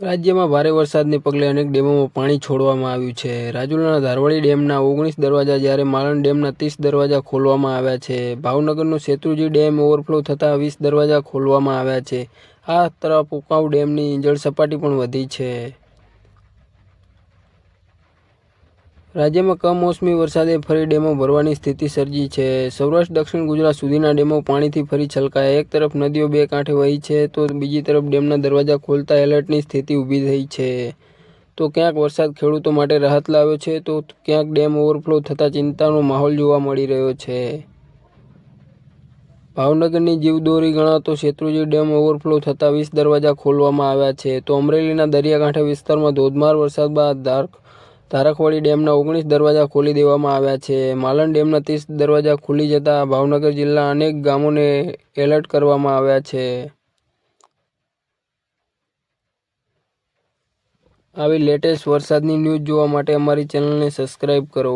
રાજ્યમાં ભારે વરસાદને પગલે અનેક ડેમોમાં પાણી છોડવામાં આવ્યું છે. રાજુલાના ધારવાડી ડેમના ઓગણીસ દરવાજા જ્યારે માલણ ડેમના ત્રીસ દરવાજા ખોલવામાં આવ્યા છે. ભાવનગરનો શેત્રુજી ડેમ ઓવરફ્લો થતાં વીસ દરવાજા ખોલવામાં આવ્યા છે. આ તરફ ઉકાઉ ડેમની જળ સપાટી પણ વધી છે. રાજ્યમાં કમોસમી વરસાદે ફરી ડેમો ભરવાની સ્થિતિ સર્જી છે. સૌરાષ્ટ્ર, દક્ષિણ ગુજરાત સુધીના ડેમો પાણીથી ફરી છલકાયા. એક તરફ નદીઓ બે કાંઠે વહી છે, તો બીજી તરફ ડેમના દરવાજા ખોલતા એલર્ટની સ્થિતિ ઊભી થઈ છે. તો ક્યાંક વરસાદ ખેડૂતો માટે રાહત લાવ્યો છે, તો ક્યાંક ડેમ ઓવરફ્લો થતાં ચિંતાનો માહોલ જોવા મળી રહ્યો છે. ભાવનગરની જીવદોરી ગણાતો શેત્રુજી ડેમ ઓવરફ્લો થતાં વીસ દરવાજા ખોલવામાં આવ્યા છે. તો અમરેલીના દરિયાકાંઠે વિસ્તારમાં ધોધમાર વરસાદ બાદ ધાર ધારકવાડી ડેમના ઓગણીસ દરવાજા ખોલી દેવામાં આવ્યા છે. માલણ ડેમના ત્રીસ દરવાજા ખુલી જતાં ભાવનગર જિલ્લા અનેક ગામોને એલર્ટ કરવામાં આવ્યા છે. આવી લેટેસ્ટ વરસાદની ન્યૂઝ જોવા માટે અમારી ચેનલને સબસ્ક્રાઈબ કરો.